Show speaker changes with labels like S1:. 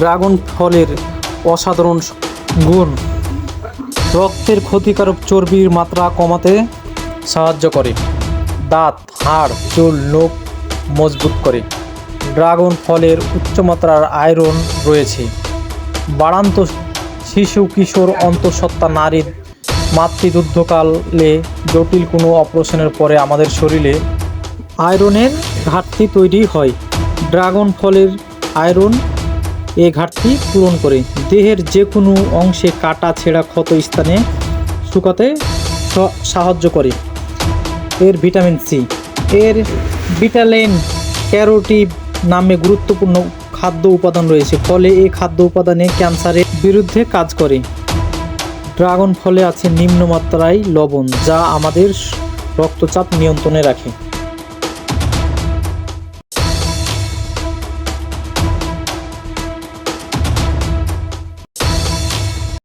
S1: Dragon ফলের অসাধারণ গুণ। রক্তের ক্ষতিকারক চর্বির মাত্রা কমাতে সাহায্য করে। দাঁত, হাড়, চুল, নখ মজবুত করে। ড্রাগন ফলের উচ্চমাত্রার আয়রন রয়েছে। বাড়ান্ত শিশু, কিশোর, অন্তঃসত্ত্বা, নারীর মাতৃদুগ্ধকালে জটিল কোনো অপারেশনের পরে আমাদের শরীরে আয়রনের ঘাটতি তৈরি হয়। ড্রাগন ফলের আয়রন এ ঘাটতি পূরণ করে। দেহের যে কোনো অংশে কাটা ছেঁড়া ক্ষত স্থানে শুকাতে সাহায্য করে। এর ভিটামিন সি। এর ভিটালেন ক্যারোটিভ নামে গুরুত্বপূর্ণ খাদ্য উপাদান রয়েছে, ফলে এই খাদ্য উপাদানে ক্যান্সারের বিরুদ্ধে কাজ করে। ড্রাগন ফলে আছে নিম্নমাত্রায় লবণ, যা আমাদের রক্তচাপ নিয়ন্ত্রণে রাখে।